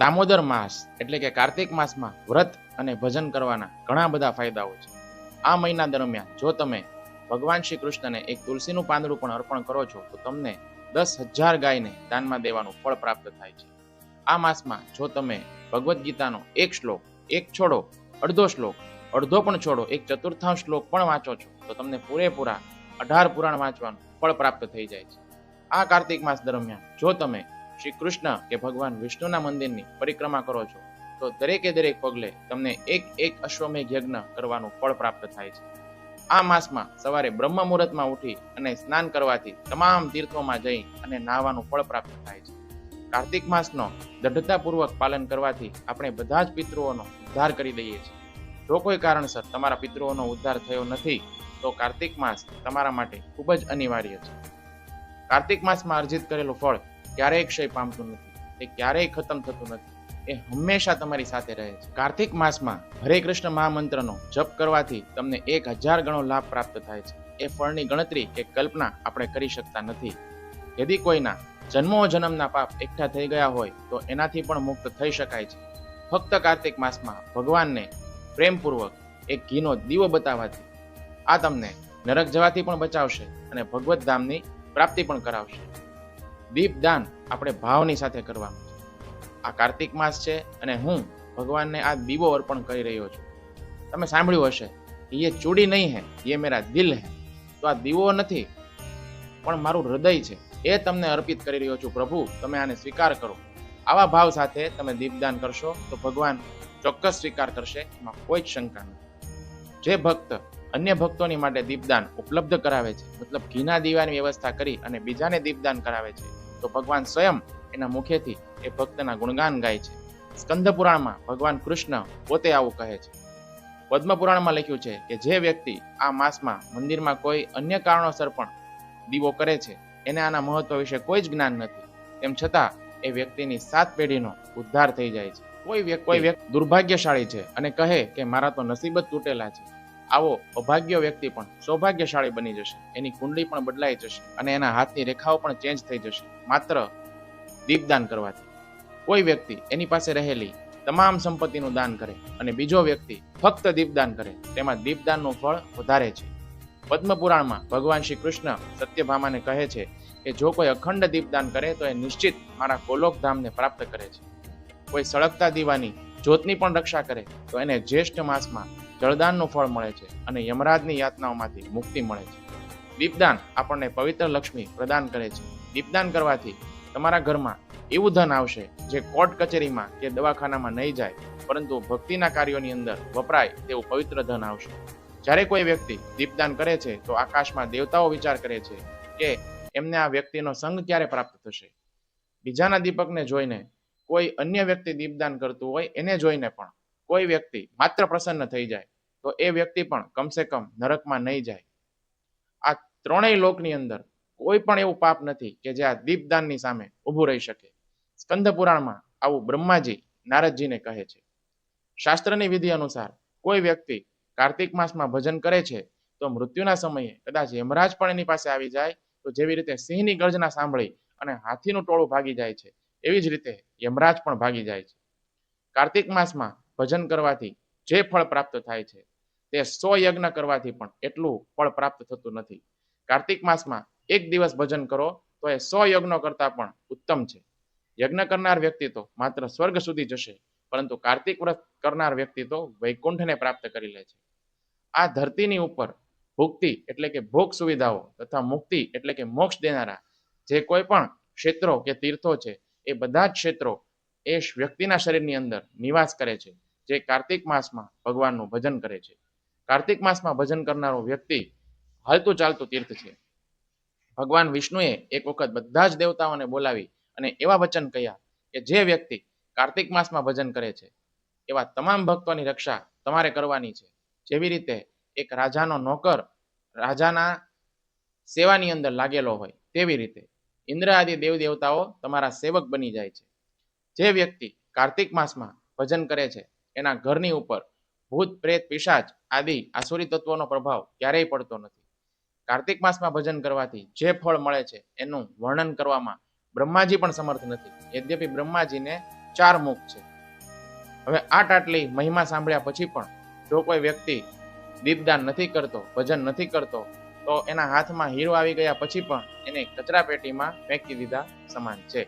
દામોદર માસ એટલે કે કાર્તિક માસમાં વ્રત અને ભજન કરવાના ઘણા બધા ફાયદાઓ છે. આ મહિના દરમિયાન જો તમે ભગવાન શ્રી કૃષ્ણને એક તુલસીનું પાંદડું પણ અર્પણ કરો છો, તો તમને દસ હજાર ગાયને દાનમાં દેવાનું ફળ પ્રાપ્ત થાય છે. આ માસમાં જો તમે ભગવદ્ ગીતાનો એક શ્લોક, એક છોડો, અડધો શ્લોક, અડધો પણ છોડો, એક ચતુર્થાંશ શ્લોક પણ વાંચો છો, તો તમને પૂરેપૂરા અઢાર પુરાણ વાંચવાનું ફળ પ્રાપ્ત થઈ જાય છે. આ કાર્તિક માસ દરમિયાન જો તમે શ્રી કૃષ્ણ કે ભગવાન વિષ્ણુના મંદિરની પરિક્રમા કરો છો, તો દરેકે દરેક પગલે તમને એક એક અશ્વમેઘ યજ્ઞ કરવાનું ફળ પ્રાપ્ત થાય છે. આ માસમાં સવારે બ્રહ્મ મુહૂર્તમાં ઉઠી અને સ્નાન કરવાથી તમામ તીર્થોમાં જઈ અને નાહવાનું ફળ પ્રાપ્ત થાય છે. કાર્તિક માસનો દઢતાપૂર્વક પાલન કરવાથી આપણે બધા જ પિતૃઓનો ઉદ્ધાર કરી દઈએ છીએ. જો કોઈ કારણસર તમારા પિતૃઓનો ઉદ્ધાર થયો નથી, તો કાર્તિક માસ તમારા માટે ખૂબ જ અનિવાર્ય છે. કાર્તિક માસમાં અર્જિત કરેલું ફળ ક્યારેય ક્ષય પામતું નથી. તે ક્યારેય ખતમ થતું નથી. એ હંમેશા તમારી સાથે રહે છે. કાર્તિક માસમાં હરે કૃષ્ણ મહામંત્રનો જપ કરવાથી તમને એક હજાર ગણો લાભ પ્રાપ્ત થાય છે. એ ફળની ગણતરી કે કલ્પના આપણે કરી શકતા નથી. યદિ કોઈના જન્મો જન્મના પાપ એકઠા થઈ ગયા હોય તો એનાથી પણ મુક્ત થઈ શકાય છે. ફક્ત કાર્તિક માસમાં ભગવાનને પ્રેમપૂર્વક એક ઘીનો દીવો બતાવવાથી આ તમને નરક જવાથી પણ બચાવશે અને ભગવત ધામની પ્રાપ્તિ પણ કરાવશે. દીપદાન આપણે ભાવની સાથે કરવાનું છે. આ કાર્તિક માસ છે અને હું ભગવાનને આ દીવો અર્પણ કરી રહ્યો છું. તમે સાંભળ્યું હશે એ ચૂડી નહીં હે એ મેરા દિલ હે. તો આ દીવો નથી, પણ મારું હૃદય છે. એ તમને અર્પિત કરી રહ્યો છું પ્રભુ, તમે આને સ્વીકાર કરો. આવા ભાવ સાથે તમે દીપદાન કરશો તો ભગવાન ચોક્કસ સ્વીકાર કરશે, એમાં કોઈ જ શંકા નથી. જે ભક્ત અન્ય ભક્તોની માટે દીપદાન ઉપલબ્ધ કરાવે છે, મતલબ ઘીના દીવાની વ્યવસ્થા કરી અને બીજાને દીપદાન કરાવે છે તો ભગવાન સ્વયં એના મુખેથી એ ભક્તના ગુણગાન ગાય છે. સ્કંદ પુરાણમાં ભગવાન કૃષ્ણ પોતે આવું કહે છે. પદ્મ પુરાણમાં લખ્યું છે કે જે વ્યક્તિ આ માસમાં મંદિરમાં કોઈ અન્ય કારણોસર પણ દીવો કરે છે એને આના મહત્વ વિશે કોઈ જ જ્ઞાન નથી. તેમ છતાં એ વ્યક્તિની સાત પેઢીનો ઉદ્ધાર થઈ જાય છે. કોઈ કોઈ વ્યક્તિ દુર્ભાગ્યશાળી છે અને કહે કે મારા તો નસીબ જ તૂટેલા છે. આવો, અભાગ્ય વ્યક્તિ પણ સૌભાગ્યશાળી બની જશે. એની કુંડલી પણ બદલાઈ જશે અને એના હાથની રેખાઓ પણ ચેન્જ થઈ જશે. માત્ર દીપદાન કરવાથી. કોઈ વ્યક્તિ એની પાસે રહેલી તમામ સંપત્તિનું દાન કરે અને બીજો વ્યક્તિ ફક્ત દીપદાન કરે, તેમાં દીપદાનનું ફળ વધારે છે. પદ્મપુરાણમાં ભગવાન શ્રી કૃષ્ણ સત્યભામાને કહે છે કે, જો કોઈ અખંડ દીપદાન કરે, તો એ નિશ્ચિત મારા કોલોક ધામને પ્રાપ્ત કરે છે. કોઈ સળગતા દીવાની જ્યોતની પણ રક્ષા કરે, તો એને જ્યેષ્ઠ માસમાં જળદાનનું ફળ મળે છે અને યમરાજની યાતનાઓમાંથી મુક્તિ મળે છે. દીપદાન આપણને પવિત્ર લક્ષ્મી પ્રદાન કરે છે. દીપદાન કરવાથી તમારા ઘરમાં એવું ધન આવશે જે કોર્ટ કચેરીમાં કે દવાખાનામાં નહીં જાય, પરંતુ ભક્તિના કાર્યોની અંદર વપરાય તેવું પવિત્ર ધન આવશે. જ્યારે કોઈ વ્યક્તિ દીપદાન કરે છે, તો આકાશમાં દેવતાઓ વિચાર કરે છે કે એમને આ વ્યક્તિનો સંગ ક્યારે પ્રાપ્ત થશે? બીજાના દીપકને જોઈને કોઈ અન્ય વ્યક્તિ દીપદાન કરતું હોય એને જોઈને પણ કોઈ વ્યક્તિ માત્ર પ્રસન્ન થઈ જાય, તો એ વ્યક્તિ પણ કમસે કમ નરકમાં નહીં જાય. આ ત્રણેય લોકની અંદર કોઈ પણ એવું પાપ નથી કે જે આ દીપદાનની સામે ઊભું રહી શકે. સ્કંદ પુરાણમાં આવું બ્રહ્માજી નારદજીને કહે છે. શાસ્ત્રની વિધિ અનુસાર કોઈ વ્યક્તિ કાર્તિક માસમાં ભજન કરે છે, તો મૃત્યુના સમયે કદાચ યમરાજ પણ એની પાસે આવી જાય, તો જેવી રીતે સિંહની ગર્જના સાંભળી અને હાથીનું ટોળું ભાગી જાય છે, એવી જ રીતે યમરાજ પણ ભાગી જાય છે. કાર્તિક માસમાં ભજન કરવાથી જે ફળ પ્રાપ્ત થાય છે, તે સો યજ્ઞ કરવાથી પણ એટલું ફળ પ્રાપ્ત થતું નથી. કાર્તિક માસમાં એક દિવસ ભજન કરો, તો એ સો યજ્ઞો કરતાં પણ ઉત્તમ છે. યજ્ઞ કરનાર વ્યક્તિ તો માત્ર સ્વર્ગ સુધી જશે, પરંતુ કાર્તિક વ્રત કરનાર વ્યક્તિ તો વૈકુંઠને પ્રાપ્ત કરી લે છે. આ ધરતીની ઉપર ભુક્તિ એટલે કે ભોગ સુવિધાઓ તથા મુક્તિ એટલે કે મોક્ષ દેનારા જે કોઈ પણ ક્ષેત્રો કે તીર્થો છે, એ બધા જ ક્ષેત્રો એ વ્યક્તિના શરીરની અંદર નિવાસ કરે છે. જે કાર્તિક માસમાં ભગવાનનું ભજન કરે છે. કાર્તિક માસમાં ભજન કરનારો વ્યક્તિ હાલતું ચાલતું તીર્થ છે. ભગવાન વિષ્ણુએ એક વખત બધા જ દેવતાઓને બોલાવી અને એવા વચન કહ્યા કે જે વ્યક્તિ કાર્તિક માસમાં ભજન કરે છે, એવા તમામ ભક્તોની રક્ષા તમારે કરવાની છે. જેવી રીતે એક રાજાનો નોકર રાજાના સેવાની અંદર લાગેલો હોય તેવી રીતે ઇન્દ્ર આદિ દેવ દેવતાઓ તમારા સેવક બની જાય છે. જે વ્યક્તિ કાર્તિક માસમાં ભજન કરે છે એના ઘરની ઉપર ભૂત, પ્રેત, પિશાચ આદિ આસુરી તત્વોનો પ્રભાવ ક્યારેય પડતો નથી. કાર્તિક માસમાં ભજન કરવાથી જે ફળ મળે છે એનું વર્ણન કરવામાં બ્રહ્માજી પણ સમર્થ નથી. યદ્યપિ બ્રહ્માજીને ચાર મુખ છે. હવે આટ આટલી મહિમા સાંભળ્યા પછી પણ જો કોઈ વ્યક્તિ દીપદાન નથી કરતો, ભજન નથી કરતો, તો એના હાથમાં હીરો આવી ગયા પછી પણ એને કચરા પેટીમાં ફેંકી દીધા સમાન છે.